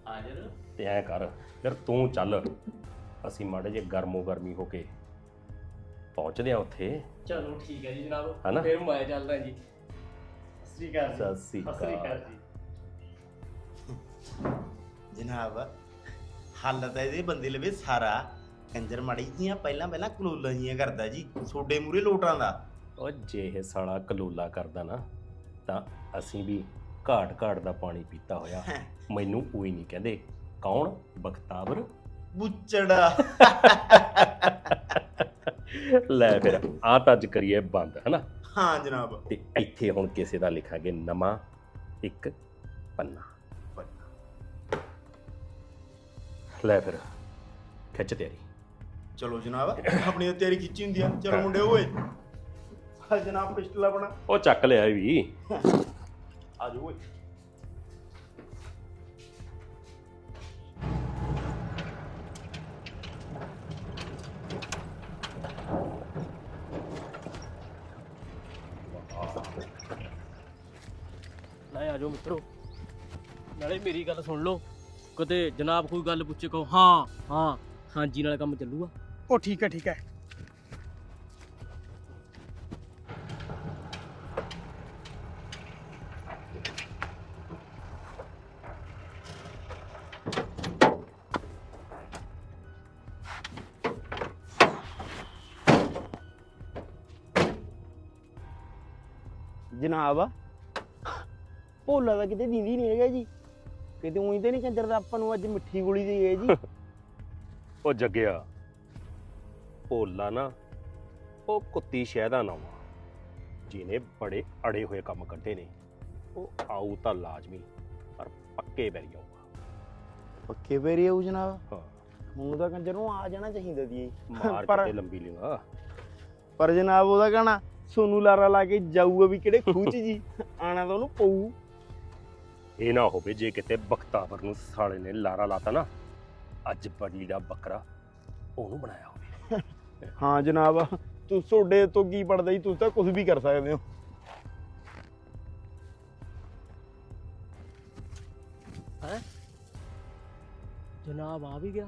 [SPEAKER 6] ਹਾਜ਼ਰ।
[SPEAKER 2] ਤੇ ਐ ਕਰ ਫਿਰ ਤੂੰ ਚੱਲ। ਅਸੀਂ ਮਾੜੇ ਜੇ ਗਰਮੋ ਗਰਮੀ ਹੋ ਕੇ ਪਹੁੰਚਦੇ ਆ ਉੱਥੇ।
[SPEAKER 6] ਚਲੋ ਠੀਕ ਹੈ ਜੀ ਜਨਾਬ।
[SPEAKER 2] ਹਨਾ?
[SPEAKER 6] ਫਿਰ ਮੈਂ ਚੱਲਦਾ ਜੀ। ਸਤਿ ਸ਼੍ਰੀ ਅਕਾਲ ਜੀ।
[SPEAKER 2] ਸਤਿ ਸ੍ਰੀ
[SPEAKER 6] ਸਤਿ ਸ਼੍ਰੀ ਅਕਾਲ
[SPEAKER 2] ਅਕਾਲ।
[SPEAKER 6] ਜੀ।
[SPEAKER 5] ਜਨਾਬ ਹੱਲ ਤਾਂ ਇਹਦੇ ਬੰਦੇ ਲਵੇ ਸਾਰਾ। ਕੰਜਰ ਮਾੜੀ ਜੀਆਂ ਪਹਿਲਾਂ ਪਹਿਲਾਂ ਕਲੂਲਾਂ ਜੀਆਂ ਕਰਦਾ ਜੀ ਛੋਡੇ ਮੂਰੇ ਲੋਟਾਂ ਦਾ।
[SPEAKER 2] ਉਹ ਜੇ ਇਹ ਸਾਲਾ ਕਲੂਲਾ ਕਰਦਾ ਨਾ ਤਾਂ ਅਸੀਂ ਵੀ ਘਾਟ ਘਾਟ ਦਾ ਪਾਣੀ ਪੀਤਾ ਹੋਇਆ। ਮੈਨੂੰ ਕੋਈ ਨਹੀਂ ਕਹਿੰਦੇ ਕੌਣ? ਬਖਤਾਵਰ?
[SPEAKER 5] ਬੁੱਚੜਾ।
[SPEAKER 2] ਲੈ ਫਿਰ ਆ ਤਾਂ ਅੱਜ ਕਰੀਏ ਬੰਦ ਹਨਾ?
[SPEAKER 5] ਹਾਂ ਜਨਾਬ।
[SPEAKER 2] ਤੇ ਇੱਥੇ ਹੁਣ ਕਿਸੇ ਦਾ ਲਿਖਾਂਗੇ ਨਵਾਂ ਇੱਕ ਪੰਨਾ। ਲੈ ਫਿਰ ਖਿੱਚ ਤੇਰੀ।
[SPEAKER 5] ਚਲੋ ਜਨਾਬ ਆਪਣੀ ਤਾਂ ਤਿਆਰੀ ਖਿੱਚੀ ਹੁੰਦੀ ਆ। ਚਲੋ ਮੁੰਡੇ ਓਏ। ਹਾਂ ਜਨਾਬ ਪਿਸਟਲ ਆਪਣਾ।
[SPEAKER 2] ਉਹ ਚੱਕ ਲਿਆ ਵੀ।
[SPEAKER 5] ਆ ਜਾਓ ਓਏ।
[SPEAKER 6] ਲੈ ਆ ਜਾਓ ਮਿੱਤਰੋ। ਨਾਲੇ ਮੇਰੀ ਗੱਲ ਸੁਣ ਲਓ। ਕਦੇ ਜਨਾਬ ਕੋਈ ਗੱਲ ਪੁੱਛੇ ਕਹੋ ਹਾਂ ਹਾਂ ਹਾਂਜੀ ਨਾਲ ਕੰਮ ਚੱਲੂਗਾ।
[SPEAKER 7] ਉਹ ਠੀਕ ਹੈ ਠੀਕ ਹੈ।
[SPEAKER 3] ਜਨਾਬ ਭੋਲਾ ਤਾਂ ਕਿਤੇ ਦਿੰਦੀ ਨਹੀਂ ਹੈਗਾ ਜੀ। ਕਿਤੇ ਉਹੀ ਤੇ ਨਹੀਂ ਕੰਜਰ ਦਾ ਆਪਾਂ ਨੂੰ ਅੱਜ ਮਿੱਠੀ ਗੋਲੀ ਦੇ ਗਏ ਜੀ।
[SPEAKER 2] ਉਹ ਜੱਗਿਆ ਭੋਲਾ ਨਾ ਉਹ ਕੁੱਤੀ ਸ਼ਹਿ ਦਾ ਨਾਮ ਆ ਜਿਹਨੇ ਬੜੇ ਅੜੇ ਹੋਏ ਕੰਮ ਕੱਢੇ ਨੇ ਉਹ ਆਊ ਤਾਂ ਲਾਜ਼ਮੀ ਪਰ ਪੱਕੇ ਬੈਰੀ ਆਊਗਾ
[SPEAKER 3] ਪੱਕੇ ਪੇਰੀ ਆਉ ਜਨਾਬ?
[SPEAKER 2] ਹਾਂ।
[SPEAKER 3] ਹੁਣ ਤਾਂ ਕੰਜਰ ਨੂੰ ਆ ਜਾਣਾ ਚਾਹੀਦਾ ਦੀ
[SPEAKER 2] ਮਾਰ
[SPEAKER 3] ਪਰ-
[SPEAKER 2] ਕੇ ਲੰਬੀ ਲਿਵਾ
[SPEAKER 3] ਪਰ ਜਨਾਬ ਉਹਦਾ ਕਹਣਾ ਸੋਨੂੰ ਲਾਰਾ ਲਾ ਕੇ ਜਾਊਗਾ ਵੀ ਕਿਹੜੇ ਖੂਹ 'ਚ ਜੀ। ਆਣਾ ਤਾਂ ਉਹਨੂੰ ਪਊ।
[SPEAKER 2] ਇਹ ਨਾ ਹੋਵੇ ਜੇ ਕਿਤੇ ਬਖਤਾਵਰ ਨੂੰ ਸਾਲੇ ਨੇ ਲਾਰਾ ਲਾਤਾ ਨਾ ਅੱਜ ਬੜੀ ਦਾ ਬੱਕਰਾ ਉਹਨੂੰ ਬਣਾਇਆ ਹੋਵੇ।
[SPEAKER 3] ਹਾਂ ਜਨਾਬ ਤੂੰ ਤੁਹਾਡੇ ਤੋਂ ਕੀ ਪੜਦਾ ਜੀ? ਤੁਸੀਂ ਤਾਂ ਕੁਝ ਵੀ ਕਰ ਸਕਦੇ ਹੋ।
[SPEAKER 6] ਜਨਾਬ ਆ ਵੀ ਗਿਆ।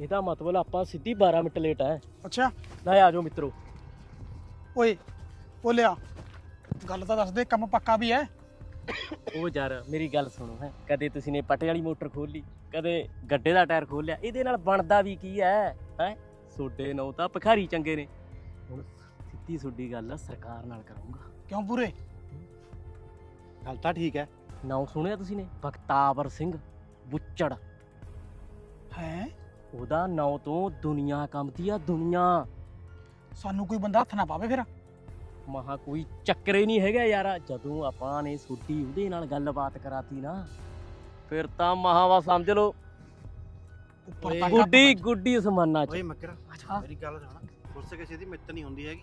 [SPEAKER 6] ਇਹਦਾ ਮਤਲਬ ਆਪਾਂ ਸਿੱਧੀ 12 ਮਿੰਟ ਲੇਟ ਆ।
[SPEAKER 7] ਅੱਛਾ।
[SPEAKER 6] ਲੈ ਆ ਜਾਓ ਮਿੱਤਰੋ।
[SPEAKER 7] ਓਏ ਉਹ ਲਿਆ। ਗੱਲ ਤਾਂ ਦੱਸ ਦੇ ਕੰਮ ਪੱਕਾ ਵੀ ਹੈ।
[SPEAKER 6] ਉਹ ਯਾਰ ਮੇਰੀ ਗੱਲ ਸੁਣੋ ਹੈ। ਕਦੇ ਤੁਸੀਂ ਨੇ ਪਟੇ ਵਾਲੀ ਮੋਟਰ ਖੋਲ ਲਈ ਕਦੇ ਗੱਡੇ ਦਾ ਟਾਇਰ ਖੋਲ ਲਿਆ ਇਹਦੇ ਨਾਲ ਬਣਦਾ ਵੀ ਕੀ ਹੈ? ਹੈ? ਸੋਡੇ ਨੌ ਤਾਂ ਭਿਖਾਰੀ ਚੰਗੇ ਨੇ। ਹੁਣ ਸਿੱਧੀ ਸੁੱਡੀ ਗੱਲ ਸਰਕਾਰ ਨਾਲ ਕਰਾਂਗਾ।
[SPEAKER 7] ਕਿਉਂ ਪੂਰੇ?
[SPEAKER 3] ਗੱਲ ਤਾਂ ਠੀਕ ਹੈ।
[SPEAKER 6] ਨਾਮ ਸੁਣਿਆ ਤੁਸੀਂ ਨੇ? ਬਖਤਾਵਰ ਸਿੰਘ ਬੁੱਚੜ।
[SPEAKER 7] ਹੈ?
[SPEAKER 6] ਉਹਦਾ ਨਾਂ ਤੋਂ ਦੁਨੀਆ ਕੰਮਦੀ ਆ ਦੁਨੀਆ।
[SPEAKER 7] ਸਾਨੂੰ ਕੋਈ ਬੰਦਾ ਹੱਥ ਨਾ ਪਾਵੇ ਫਿਰ।
[SPEAKER 6] ਮਹਾ ਕੋਈ ਚੱਕਰੇ ਨਹੀਂ ਹੈਗਾ ਯਾਰਾ। ਜਦੋਂ ਆਪਾਂ ਨੇ ਸੁੱਡੀ ਉਹਦੇ ਨਾਲ ਗੱਲਬਾਤ ਕਰਾਤੀ ਨਾ ਫਿਰ ਤਾਂ ਮਹਾਵਾ ਸਮਝ ਲਓ।
[SPEAKER 7] ਉੱਪਰ ਤੱਕ ਹੱਥ
[SPEAKER 6] ਗੁੱਡੀ ਗੁੱਡੀ ਸਮਾਨਾ ਚ।
[SPEAKER 8] ਓਏ ਮੱਕਰ
[SPEAKER 7] ਅੱਛਾ।
[SPEAKER 8] ਮੇਰੀ ਗੱਲ ਸੁਣ। ਗੁੱਸੇ ਕਿਸੇ ਦੀ ਮਿੱਤ ਨਹੀਂ ਹੁੰਦੀ ਹੈਗੀ।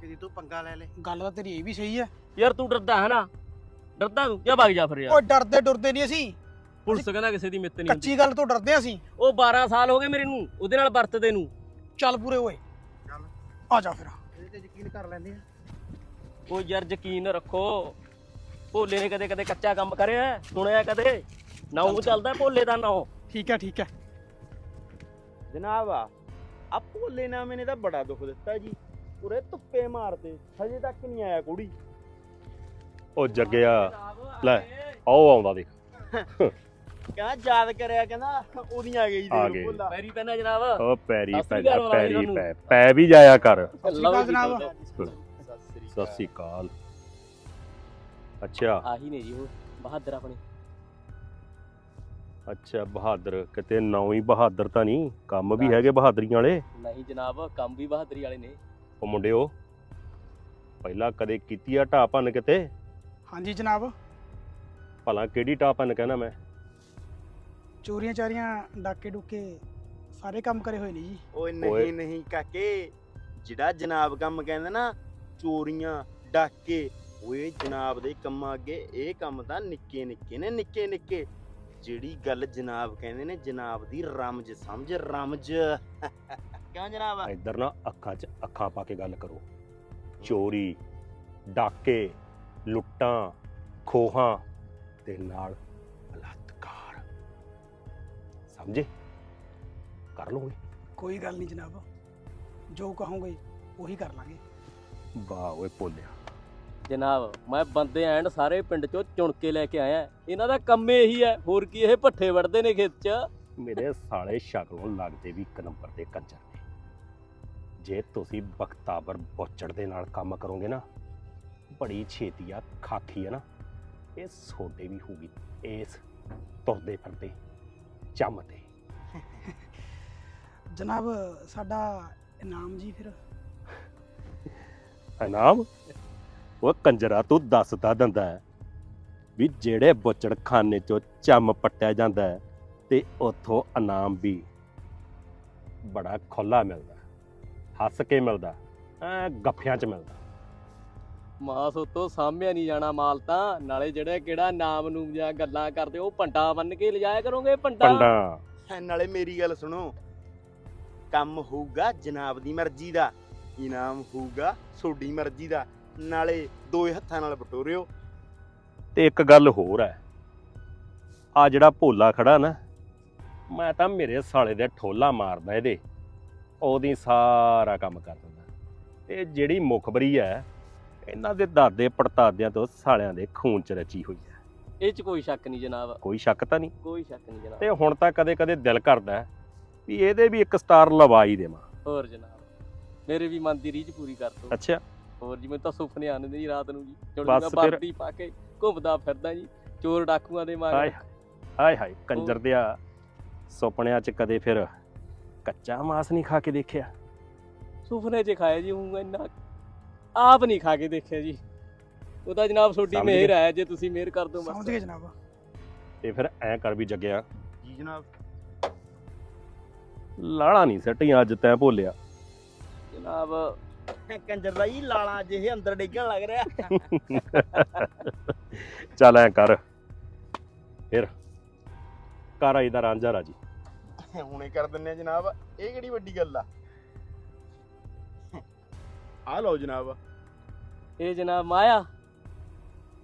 [SPEAKER 8] ਕਿਦੀ ਤੂੰ ਪੰਗਾ ਲੈ ਲੈ।
[SPEAKER 7] ਗੱਲ ਤਾਂ ਤੇਰੀ ਇਹ ਵੀ ਸਹੀ ਹੈ।
[SPEAKER 6] ਯਾਰ ਤੂੰ ਡਰਦਾ ਹੈ ਨਾ? ਡਰਦਾ ਤੂੰ? ਕਿਆ ਭੱਗ ਜਾ ਫਿਰ ਯਾਰ?
[SPEAKER 7] ਓਏ ਡਰਦੇ ਡਰਦੇ ਨਹੀਂ ਅਸੀਂ।
[SPEAKER 6] ਪੁਲਿਸ ਕਹਿੰਦਾ ਕਿਸੇ ਦੀ ਮਿੱਤ ਨਹੀਂ ਹੁੰਦੀ।
[SPEAKER 7] ਕੱਚੀ ਗੱਲ ਤੋਂ ਡਰਦੇ ਹਾਂ ਅਸੀਂ।
[SPEAKER 6] ਉਹ 12 ਸਾਲ ਹੋ ਗਏ ਮੇਰੇ ਨੂੰ ਉਹਦੇ ਨਾਲ ਵਰਤਦੇ ਨੂੰ।
[SPEAKER 7] ਚੱਲ ਪੂਰੇ ਓਏ।
[SPEAKER 8] ਚੱਲ।
[SPEAKER 7] ਆ ਜਾ ਫਿਰ।
[SPEAKER 8] ਇਹਦੇ ਤੇ ਯਕੀਨ ਕਰ ਲੈਂਦੇ ਆ।
[SPEAKER 6] ਉਹ ਯਾਰ ਯਕੀਨ ਰੱਖੋ। ਭੋਲੇ ਨੇ ਕਦੇ ਕਦੇ ਕੱਚਾ ਕੰਮ ਕਰਿਆ? ਸੁਣਿਆ ਕਦੇ? ਨਾਉ ਚੱਲਦਾ ਭੋਲੇ ਦਾ ਨਾਉ
[SPEAKER 7] ਠੀਕ ਹੈ ਠੀਕ ਹੈ।
[SPEAKER 3] ਜਨਾਬ ਆ ਭੋਲੇ ਨਾਮੇ ਨੇ ਤਾਂ ਬੜਾ ਦੁੱਖ ਦਿੱਤਾ ਜੀ। ਪੂਰੇ ਧੁੱਪੇ ਮਾਰਦੇ ਹਜੇ ਤੱਕ ਨਹੀਂ ਆਇਆ ਕੁੜੀ।
[SPEAKER 2] ਉਹ ਜੱਗਿਆ ਲੈ ਆਓ ਆਉਂਦਾ ਦੇਖ।
[SPEAKER 3] ਕਹਿੰਦਾ ਯਾਦ ਕਰਿਆ ਕਹਿੰਦਾ ਉਹਦੀਆਂ ਆ ਗਈ ਜੀ
[SPEAKER 2] ਆ।
[SPEAKER 3] ਭੋਲਾ।
[SPEAKER 6] ਪੈਰੀ ਪੈਣਾ ਜਨਾਬ।
[SPEAKER 2] ਉਹ ਪੈਰੀ
[SPEAKER 6] ਸਤਿ
[SPEAKER 2] ਪੈ
[SPEAKER 6] ਅਕਾਲ
[SPEAKER 2] ਪੈਰੀ। ਪੈ ਪੈ ਵੀ ਜਾਇਆ ਕਰ।
[SPEAKER 7] ਜਨਾਬ।
[SPEAKER 2] ਸਤਿ ਸ੍ਰੀ ਅਕਾਲ। ਅੱਛਾ।
[SPEAKER 6] ਆਹੀ ਨੇ ਜੀ ਉਹ ਬਹਾਦਰ ਆਪਣੇ।
[SPEAKER 2] ਅੱਛਾ ਬਹਾਦਰ ਕਿਤੇ ਨਾਂ ਹੀ ਬਹਾਦਰ ਤਾਂ ਨਹੀਂ ਕੰਮ ਵੀ ਹੈਗੇ ਬਹਾਦਰੀਆਂ ਵਾਲੇ?
[SPEAKER 6] ਨਹੀਂ ਜਨਾਬ ਕੰਮ ਵੀ ਬਹਾਦਰੀ ਵਾਲੇ ਨੇ।
[SPEAKER 2] ਉਹ ਮੁੰਡਿਓ ਪਹਿਲਾਂ ਕਦੇ ਕੀਤੀ ਆ ਢਾਹ ਭੰਨ ਕਿਤੇ?
[SPEAKER 7] ਹਾਂਜੀ ਜਨਾਬ।
[SPEAKER 2] ਭਲਾ ਕਿਹੜੀ ਢਾਹ ਭੰਨ ਕਹਿਣਾ ਮੈਂ?
[SPEAKER 7] ਚੋਰੀਆਂ ਚਾਰੀਆਂ ਡਾਕੇ ਡੁੱਕੇ ਸਾਰੇ ਕੰਮ ਕਰੇ ਹੋਏ ਨੇ ਜੀ।
[SPEAKER 3] ਓਏ
[SPEAKER 2] ਓਏ।
[SPEAKER 3] ਨਹੀਂ ਨਹੀਂ ਕਾਕੇ ਜਿਹੜਾ ਜਨਾਬ ਕੰਮ ਕਹਿੰਦਾ ਨਾ ਚੋਰੀਆਂ ਡਾਕੇ। ਓਏ ਜਨਾਬ ਦੇ ਕੰਮਾਂ ਅੱਗੇ ਇਹ ਕੰਮ ਤਾਂ ਨਿੱਕੇ ਨਿੱਕੇ ਨੇ ਨਿੱਕੇ ਨਿੱਕੇ। ਜਿਹੜੀ ਗੱਲ ਜਨਾਬ ਕਹਿੰਦੇ ਨੇ ਜਨਾਬ ਦੀ ਰਮਜ ਸਮਝ ਰਮਜ। ਕਿਉਂ ਜਨਾਬ?
[SPEAKER 2] ਇੱਧਰ ਨਾ ਅੱਖਾਂ 'ਚ ਅੱਖਾਂ ਪਾ ਕੇ ਗੱਲ ਕਰੋ। ਚੋਰੀ ਡਾਕੇ ਲੁੱਟਾਂ ਖੋਹਾਂ ਤੇ ਨਾਲ ਬਲਾਤਕਾਰ। ਸਮਝੇ? ਕਰ ਲਓਗੇ
[SPEAKER 7] ਕੋਈ ਗੱਲ ਨਹੀਂ ਜਨਾਬ। ਜੋ ਕਹੋਗੇ ਉਹੀ ਕਰ ਲਾਂਗੇ।
[SPEAKER 2] ਵਾਹ ਓਏ ਭੋਲਿਆ।
[SPEAKER 6] ਜਨਾਬ ਮੈਂ ਬੰਦੇ ਐਂਡ ਸਾਰੇ ਪਿੰਡ ਚੋਂ ਚੁਣ ਕੇ ਲੈ ਕੇ ਆਇਆ। ਇਹਨਾਂ ਦਾ ਕੰਮ ਇਹੀ ਹੈ। ਹੋਰ ਕੀ ਇਹ ਪੱਠੇ ਵੜਦੇ ਨੇ ਖੇਤ 'ਚ?
[SPEAKER 2] ਮੇਰੇ ਸਾਲੇ ਸ਼ਕਲੋਂ ਲੱਗਦੇ ਵੀ ਇੱਕ ਨੰਬਰ ਦੇ ਕੰਜਰ ਨੇ। ਜੇ ਤੁਸੀਂ ਬਖਤਾਵਰ ਬੋਚੜ ਦੇ ਨਾਲ ਕੰਮ ਕਰੋਗੇ ਨਾ ਬੜੀ ਛੇਤੀ ਆ ਖਾਖੀ ਹੈ ਨਾ। ਇਹ ਸੋਡੇ ਵੀ ਹੋਊਗੀ। ਇਸ ਤੁਰਦੇ ਫਿਰਦੇ ਚੰਮ ਤੇ।
[SPEAKER 7] ਜਨਾਬ ਸਾਡਾ ਇਨਾਮ ਜੀ ਫਿਰ
[SPEAKER 2] ਇਨਾਮ? ਉਹ ਕੰਜਰਾ ਤੂੰ ਦੱਸਦਾ ਦਿੰਦਾ ਹੈ ਵੀ ਜਿਹੜੇ ਬੋਚੜ ਖਾਨੇ ਚੋਂ ਚੰਮ ਪੱਟਿਆ ਜਾਂਦਾ ਹੈ ਤੇ ਉਥੋਂ ਇਨਾਮ ਵੀ ਬੜਾ ਖੁੱਲਾ ਮਿਲਦਾ ਹੱਸ ਕੇ ਮਿਲਦਾ ਐ ਗੱਫਿਆਂ 'ਚ ਮਿਲਦਾ
[SPEAKER 6] ਮਾਸ ਉਤੋਂ ਸਾਹਮਿਆ ਨਹੀਂ ਜਾਣਾ ਮਾਲ ਤਾਂ ਨਾਲੇ ਜਿਹੜਾ ਕਿਹੜਾ ਨਾਮ ਨੂੰ ਜਾਂ ਗੱਲਾਂ ਕਰਦੇ ਉਹ ਪੰਡਾ ਬੰਨ ਕੇ ਲਿਜਾਇਆ ਕਰੋਗੇ ਪੰਡਾ।
[SPEAKER 2] ਪੰਡਾ।
[SPEAKER 3] ਨਾਲੇ ਮੇਰੀ ਗੱਲ ਸੁਣੋ ਕੰਮ ਹੋਊਗਾ ਜਨਾਬ ਦੀ ਮਰਜ਼ੀ ਦਾ। ਇਨਾਮ ਹੋਊਗਾ? ਤੁਹਾਡੀ ਮਰਜ਼ੀ ਦਾ। ਨਾਲੇ ਦੋਏ ਹੱਥਾਂ ਨਾਲ ਬਟੋਰਿਓ
[SPEAKER 2] ਤੇ ਇੱਕ ਗੱਲ ਹੋਰ ਹੈ। ਆ ਜਿਹੜਾ ਭੋਲਾ ਖੜਾ ਨਾ ਮੈਂ ਤਾਂ ਮੇਰੇ ਸਾਲੇ ਦੇ ਠੋਲਾ ਮਾਰਦਾ ਇਹਦੇ। ਉਹਦੀ ਸਾਰਾ ਕੰਮ ਕਰ ਦਿੰਦਾ। ਤੇ ਜਿਹੜੀ ਮੁਖਬਰੀ ਹੈ ਇਹਨਾਂ ਦੇ ਦਾਦੇ ਪੜਤਾਦਿਆਂ ਤੋਂ ਸਾਲਿਆਂ ਦੇ ਖੂਨ ਚ ਰਚੀ ਹੋਈ ਹੈ।
[SPEAKER 6] ਇਹ 'ਚ ਕੋਈ ਸ਼ੱਕ ਨਹੀਂ ਜਨਾਬ।
[SPEAKER 2] ਕੋਈ ਸ਼ੱਕ ਤਾਂ ਨਹੀਂ?
[SPEAKER 6] ਕੋਈ ਸ਼ੱਕ ਨਹੀਂ ਜਨਾਬ।
[SPEAKER 2] ਤੇ ਹੁਣ ਤਾਂ ਕਦੇ ਕਦੇ ਦਿਲ ਕਰਦਾ ਹੈ ਵੀ ਇਹਦੇ ਵੀ ਇੱਕ ਸਟਾਰ ਲਵਾ ਹੀ ਦੇਵਾਂ।
[SPEAKER 6] ਹੋਰ ਜਨਾਬ। ਮੇਰੇ ਵੀ ਮਨ ਦੀ ਰੀਝ ਪੂਰੀ ਕਰ ਦੋ
[SPEAKER 2] ਅੱਛਾ।
[SPEAKER 6] ਹੋਰ ਜੀ ਮੈਨੂੰ ਤਾਂ ਸੁਪਨੇ ਆਉਂਦੇ ਨੇ ਜੀ ਰਾਤ ਨੂੰ ਜੀ।
[SPEAKER 2] ਫਿਰ-
[SPEAKER 6] ਵਰਦੀ ਪਾ ਕੇ ਘੁੰਮਦਾ ਫਿਰਦਾ ਜੀ। ਚੋਰ ਡਾਕੂਆਂ ਦੇ
[SPEAKER 2] ਹਾਏ
[SPEAKER 6] ਮਾਰ।
[SPEAKER 2] ਹਾਏ ਹਾਏ ਕੰਜਰ ਦਿਆ ਸੁਪਨਿਆਂ ਚ ਕਦੇ ਫਿਰ ਕੱਚਾ ਮਾਸ ਨਹੀਂ ਖਾ ਕੇ ਦੇਖਿਆ।
[SPEAKER 6] ਸੁਪਨੇ 'ਚ ਖਾਇਆ ਜੀ ਹੂੰ ਇੰਨਾ ਆਪ ਨਹੀਂ ਖਾ ਕੇ ਦੇਖਿਆ ਜੀ। ਉਹ ਤਾਂ ਜਨਾਬ ਤੁਹਾਡੀ
[SPEAKER 2] ਸਮਝ
[SPEAKER 6] ਮਿਹਰ। ਹੈ ਜੇ ਤੁਸੀਂ ਮਿਹਰ ਕਰ
[SPEAKER 7] ਸਮਝ
[SPEAKER 6] ਬਸ।
[SPEAKER 7] ਗਏ ਜਨਾਬ।
[SPEAKER 2] ਤੇ ਫਿਰ ਐ ਕਰ ਵੀ ਜਗਿਆ।
[SPEAKER 3] ਜੀ ਜਨਾਬ।
[SPEAKER 2] ਲਾੜਾ ਨਹੀਂ ਸੱਟੀਆਂ ਅੱਜ ਤੈਂ ਭੋਲਿਆ।
[SPEAKER 6] ਜਨਾਬ।
[SPEAKER 3] ਕੰਜਰ ਦਾ ਜੀ ਲਾਲਾ ਜਿਹੇ ਅੰਦਰ ਡੇਗਣ ਲੱਗ ਰਿਹਾ।
[SPEAKER 2] ਚੱਲ ਐ ਕਰ। ਫਿਰ। ਕਰ ਆਈ ਦਾ ਰਾਂਝਾ ਰਾਜੀ।
[SPEAKER 3] ਹੁਣੇ ਕਰ ਦਿੰਨੇ ਆ ਜਨਾਬ। ਇਹ ਕਿਹੜੀ ਵੱਡੀ ਗੱਲ ਆ? ਆ ਲਓ ਜਨਾਬ।
[SPEAKER 6] ਇਹ ਜਨਾਬ ਮਾਇਆ।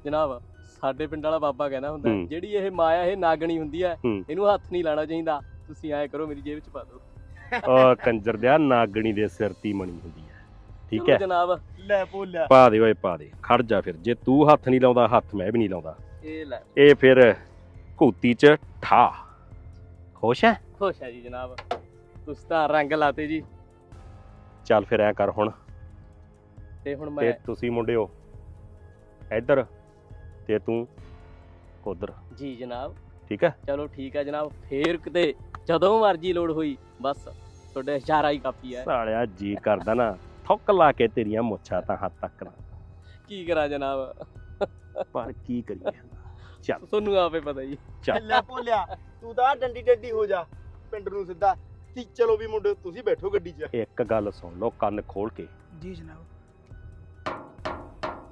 [SPEAKER 6] ਜਨਾਬ ਸਾਡੇ ਪਿੰਡ ਵਾਲਾ ਬਾਬਾ ਕਹਿੰਦਾ ਹੁੰਦਾ
[SPEAKER 2] ਹੂੰ।
[SPEAKER 6] ਜਿਹੜੀ ਇਹ ਮਾਇਆ ਇਹ ਨਾਗਣੀ ਹੁੰਦੀ ਹੈ
[SPEAKER 2] ਹੂੰ।
[SPEAKER 6] ਇਹਨੂੰ ਹੱਥ ਨਹੀਂ ਲਾਣਾ ਚਾਹੀਦਾ। ਤੁਸੀਂ ਐਂ ਕਰੋ ਮੇਰੀ ਜੇਬ 'ਚ ਪਾ ਦਿਓ।
[SPEAKER 2] ਓ ਕੰਜਰ ਦਿਆ ਨਾਗਣੀ ਦੇ ਸਿਰ ਤੀ ਮਣੀ ਹੁੰਦੀ ਹੈ ਠੀਕ ਹੈ?
[SPEAKER 6] ਜਨਾਬ
[SPEAKER 3] ਲੈ ਭੋਲਿਆ।
[SPEAKER 2] ਪਾ ਦੇ ਓਏ ਪਾ ਦੇ। ਖੜ ਜਾ ਫਿਰ। ਜੇ ਤੂੰ ਹੱਥ ਨਹੀਂ ਲਾਉਂਦਾ ਹੱਥ ਮੈਂ ਵੀ ਨਹੀਂ ਲਾਉਂਦਾ।
[SPEAKER 6] ਇਹ ਲੈ।
[SPEAKER 2] ਇਹ ਫਿਰ ਘੂਤੀ ਚ ਠਾ। ਖੁਸ਼ ਹੈ?
[SPEAKER 6] ਖੁਸ਼ ਹੈ ਜੀ ਜਨਾਬ। ਤੁਸੀਂ ਤਾਂ ਰੰਗ ਲਾਤੇ ਜੀ।
[SPEAKER 2] ਚੱਲ ਫਿਰ ਐ ਕਰ ਹੁਣ।
[SPEAKER 6] ਤੇ ਹੁਣ
[SPEAKER 2] ਤੇ
[SPEAKER 6] ਮੈਂ
[SPEAKER 2] ਤੁਸੀਂ ਮੁੰਡਿਓ ਇੱਧਰ ਤੇ ਤੂੰ ਉਧਰ।
[SPEAKER 6] ਜੀ ਜਨਾਬ।
[SPEAKER 2] ਠੀਕ ਹੈ?
[SPEAKER 6] ਚਲੋ ਠੀਕ ਹੈ ਜਨਾਬ। ਫੇਰ ਕਿਤੇ ਜਦੋਂ ਮਰਜ਼ੀ ਲੋੜ ਹੋਈ ਬਸ। ਤੁਹਾਡੇ ਇਸ਼ਾਰਾ ਹੀ ਕਾਫੀ ਹੈ।
[SPEAKER 2] ਸਾਲਿਆ ਜੀ ਕਰਦਾ ਨਾ। ਥੁੱਕ ਲਾ ਕੇ ਤੇਰੀਆਂ ਮੁੱਛਾਂ ਤਾਂ ਹੱਥ ਤੱਕ ਨਾ।
[SPEAKER 6] ਕੀ ਕਰਾਂ ਜਨਾਬ?
[SPEAKER 2] ਪਰ ਕੀ ਕਰੀਏ ਚੱਲ।
[SPEAKER 6] ਤੁਹਾਨੂੰ ਆਪੇ ਪਤਾ ਜੀ
[SPEAKER 2] ਚੱਲ।
[SPEAKER 3] ਲੈ ਭੋਲਿਆ ਤੂੰ ਤਾਂ ਡੰਡੀ ਡੰਡੀ ਹੋ ਜਾ। ਪਿੰਡ ਨੂੰ ਸਿੱਧਾ। ਤੀ ਚਲੋ ਵੀ ਮੁੰਡੇ ਤੁਸੀਂ ਬੈਠੋ ਗੱਡੀ 'ਚ।
[SPEAKER 2] ਇੱਕ ਗੱਲ ਸੁਣ ਲਓ ਕੰਨ ਖੋਲ ਕੇ।
[SPEAKER 7] ਜੀ ਜਨਾਬ।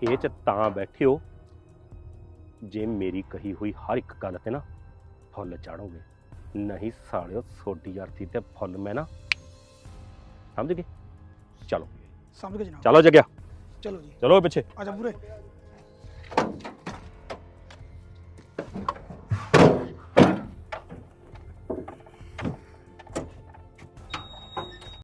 [SPEAKER 2] ਇਹ ਚ ਤਾਂ ਬੈਠਿਓ ਜੇ ਮੇਰੀ ਕਹੀ ਹੋਈ ਹਰ ਇੱਕ ਗੱਲ ਤੇ ਨਾ ਫੁੱਲ ਚਾੜੋਗੇ। ਨਹੀਂ ਸਾਲਿਓ ਸੋਡੀ ਅਰਥੀ ਤੇ ਫੁੱਲ ਮੈਂ ਨਾ ਸਮਝ ਗਏ? ਚਲੋ।
[SPEAKER 7] ਸਮਝ ਗਏ ਜਨਾਬ।
[SPEAKER 2] ਚਲੋ ਜਗਿਆ।
[SPEAKER 7] ਚਲੋ ਜੀ।
[SPEAKER 2] ਚਲੋ ਪਿੱਛੇ।
[SPEAKER 7] ਆ ਜਾ ਪੂਰੇ